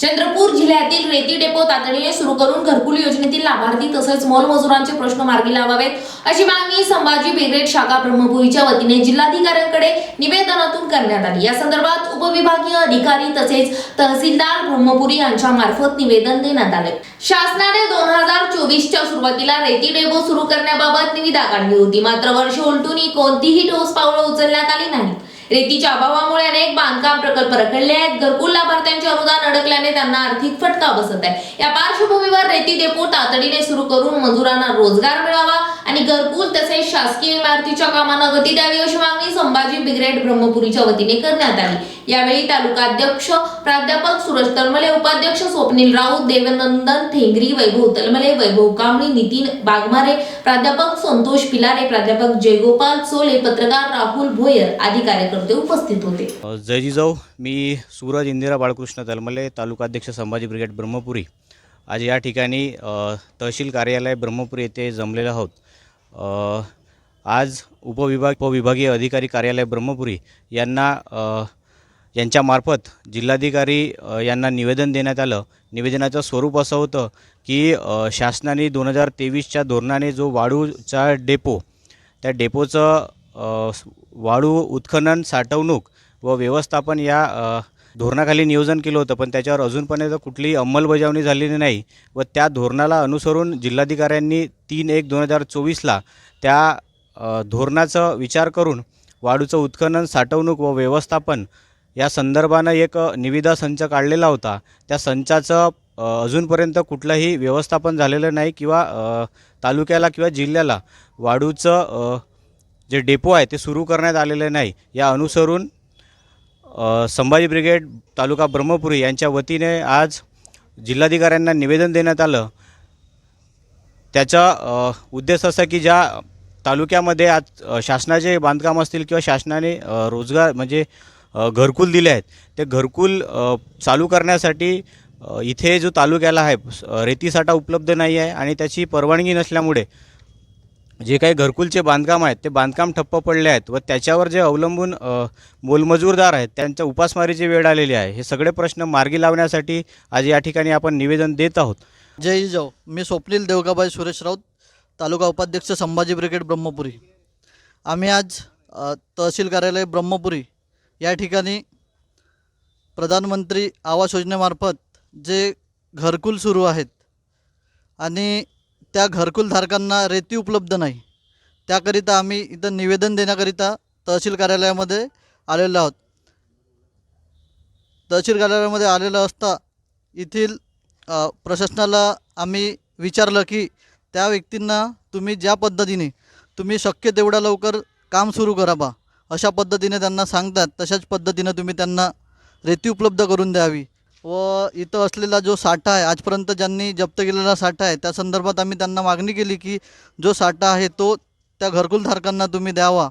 चंद्रपूर जिल्ह्यातील रेती डेपो तातडीने सुरू करून घरकुल योजनेतील लाभार्थी तसेच मोलमजुरांचे प्रश्न मार्गी लावावेत. अशी मागणी संभाजी ब्रिगेड शाखा ब्रह्मपुरीच्या वतीने जिल्हाधिकाऱ्यांकडे निवेदनातून करण्यात आली. या संदर्भात उपविभागीय अधिकारी तसेच तहसीलदार ब्रह्मपुरी यांच्या मार्फत निवेदन देण्यात आले. शासनाने दोन हजार चोवीसच्या सुरुवातीला रेती डेपो सुरू करण्याबाबत निविदा काढली होती. मात्र वर्ष उलटूनही कोणतीही ठोस पावलं उचलण्यात आली नाहीत. रेतीच्या अभावामुळे अनेक बांधकाम प्रकल्प रखडले आहेत. घरकुल लाभार्थ्यांचे अनुदान अडकल्याने त्यांना आर्थिक फटका बसत आहे. या पार्श्वभूमीवर रेती डेपो तातडीने सुरू करून मजुरांना रोजगार मिळावा. आणि घरकुल तसेच शासकीय इमारतीच्या कामांना गती द्यावी अशी मागणी संभाजी ब्रिगेड ब्रह्मपुरीच्या वतीने करण्यात आली. यावेळी तालुका अध्यक्ष प्राध्यापक सुरज तलमले उपाध्यक्ष स्वप्नील राऊत देवनंदन थेंगरी वैभव तलमले वैभव कांबळी नितीन बागमारे प्राध्यापक संतोष पिलारे प्राध्यापक जयगोपाल चोले पत्रकार राहुल भोयर आदी कार्यकर्ते उपस्थित होते. अ, जय जिजाऊ मी सूरज इंदिरा बाळकृष्ण तलमले तालुकाध्यक्ष संभाजी ब्रिगेड ब्रह्मपुरी. आज या ठिकाणी तहसील कार्यालय ब्रह्मपुरी येथे जमलेलो आहोत. आज उपविभाग उपविभागीय अधिकारी कार्यालय ब्रह्मपुरी यांना यांच्यामार्फत जिल्हाधिकारी यांना निवेदन देण्यात आलं. निवेदनाचं स्वरूप असं होतं की शासनाने दोन हजार तेवीसच्या धोरणाने जो वाळूचा डेपो त्या डेपोचं वाळू उत्खनन साठवणूक व व्यवस्थापन या धोरणाखाली नियोजन केलं होतं पण त्याच्यावर अजूनपर्यंत कुठलीही अंमलबजावणी झालेली नाही व त्या धोरणाला अनुसरून जिल्हाधिकाऱ्यांनी तीन एक दोन हजार चोवीसला त्या धोरणाचा विचार करून वाळूचं उत्खनन साठवणूक व व्यवस्थापन या संदर्भानं एक निविदा संच काढलेला होता. त्या संचाचं अजूनपर्यंत कुठलंही व्यवस्थापन झालेलं नाही किंवा तालुक्याला किंवा जिल्ह्याला वाडूचं जे डेपो आहे ते सुरू करण्यात आलेले नाही. या अनुसरून संभाजी ब्रिगेड तालुका ब्रह्मपुरी यांच्या वतीने आज जिल्हाधिकाऱ्यांना निवेदन देण्यात आलं. त्याचा उद्देश असा की ज्या तालुक्यामध्ये आज शासनाचे बांधकाम असतील किंवा शासनाने रोजगार म्हणजे घरकुल दिले आहेत ते घरकुल चालू करण्यासाठी इथे जो तालुक्याला आहे रेतीसाठा उपलब्ध नाही आहे आणि त्याची परवानगी नसल्यामुळे जे काही घरकुलचे बांधकाम आहेत ते बांधकाम ठप्प पडले आहेत व त्याच्यावर जे अवलंबून मोलमजूरदार आहेत त्यांच्या उपासमारीची वेळ आलेली आहे. हे सगळे प्रश्न मार्गी लावण्यासाठी आज या ठिकाणी आपण निवेदन देत आहोत. जय जाऊ मी स्वप्नील देवगाबाई सुरेश राऊत तालुका उपाध्यक्ष संभाजी ब्रिगेड ब्रह्मपुरी. आम्ही आज तहसील कार्यालय ब्रह्मपुरी या ठिकाणी प्रधानमंत्री आवास योजनेमार्फत जे घरकुल सुरू आहेत आणि त्या घरकुलधारकांना रेती उपलब्ध नाही. त्याकरिता आम्ही इथं निवेदन देण्याकरिता तहसील कार्यालयामध्ये आलेलो आहोत. तहसील कार्यालयामध्ये आलेलं असता येथील प्रशासनाला आम्ही विचारलं की त्या व्यक्तींना तुम्ही ज्या पद्धतीने तुम्ही शक्य तेवढ्या लवकर काम सुरू करा बा अशा पद्धतीने त्यांना सांगतात तशाच पद्धतीनं तुम्ही त्यांना रेती उपलब्ध करून द्यावी. व इथं असलेला जो साठा आहे आजपर्यंत ज्यांनी जप्त केलेला साठा आहे त्या संदर्भात आम्ही त्यांना मागणी केली की जो साठा आहे तो त्या घरकुलधारकांना तुम्ही द्यावा.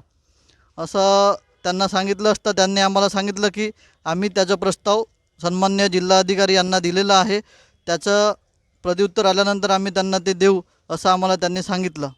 असं त्यांना सांगितलं असतं त्यांनी आम्हाला सांगितलं की आम्ही त्याचा प्रस्ताव सन्मान्य जिल्हाधिकारी यांना दिलेला आहे. त्याचं प्रत्युत्तर आल्यानंतर आम्ही त्यांना ते देऊ असं आम्हाला त्यांनी सांगितलं.